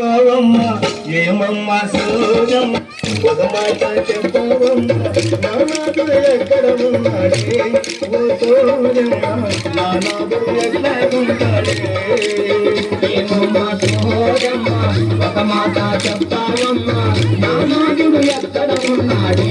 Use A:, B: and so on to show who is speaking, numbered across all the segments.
A: చెప్పవమ్మ ఏమమ్మ సూజమ్మ ఒక మాట చెప్పవమ్మ నానాదుడు ఎక్కడ ఉన్నాడే? ఓ ఎక్కడ ఉంటాడే ఏమమ్మ ఒక మాట చెప్పవమ్మ నానాదుడు ఎక్కడ ఉన్నాడే?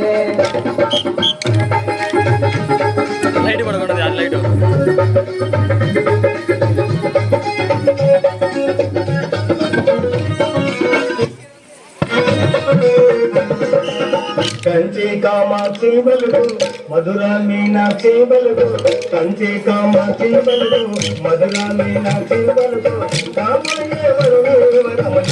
B: లైట్ పడకూడదు అది లైట్.
A: కంచి కామాక్షి బలుడు మధురాన్ని మీనాక్షి బలుడు కంచి కామాక్షి బలుడు మధుర మీనాక్షి బలుడు కాబోయే వరుణి వరములు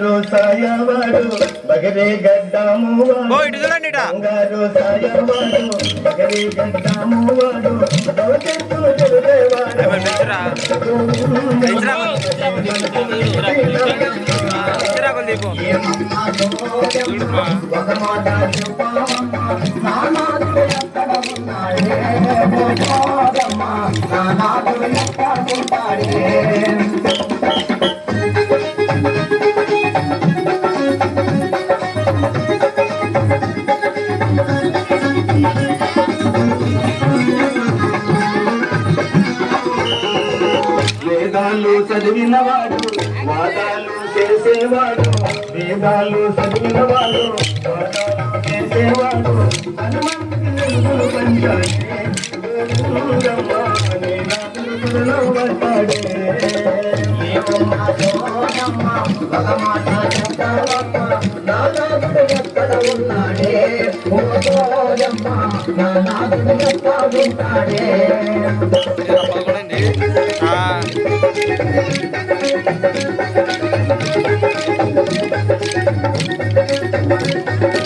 A: బంగారు సాయవాడు బగరే గడ్డాము బంగారు సాయవాడు బగరే గడ్డాము వాడు. ఒక మాట సోదమ్మా, నానాదుడు ఎక్కడ ఉంటాడే? వేదాలు చదివినవాడు వాదాలు చేసేవాడు వేదాలు చదివినవాడు వాదాలు చేసేవాడు పంచాడే. ఒక మాట ఎక్కడ ఉన్నాడే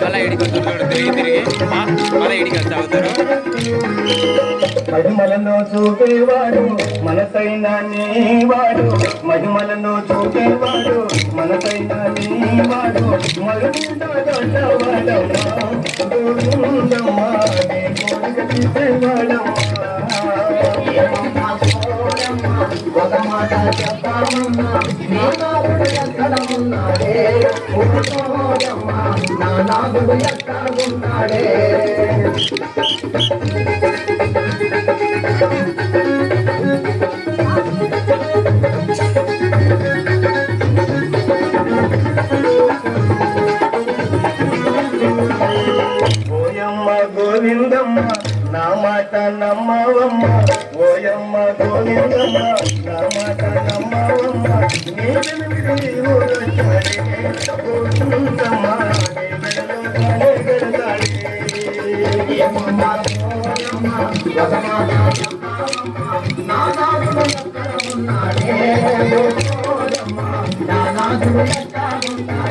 B: మళ్ళీ ఇడికి వస్తారు తిరిగి తిరిగి మళ్ళీ ఇడికి వస్తా అవుతారు
A: మహిమలను చూపేవాడు మనసైన నీవాడు. మహిమలను చూపేవాడు మనసైన నీవాడు. మరుగుంటాడు మాట చెప్పామన్నా నా ఎక్కడ ఉన్నాడే ఓ ఎక్కడ ఉన్నాడే గోవిందమ్మ నా మాట నమ్మవమ్మ. ఓయమ్మ గోవిందమ్మ నా మాట నమ్మవమ్మ నీ గోవిందమ్మ నీ వెలుగునే ఏమమ్మ ఓయమ్మ, నా ఎక్కడ ఉన్నాడే? ఓయమ్మ, నా ఎక్కడ ఉన్నాడే?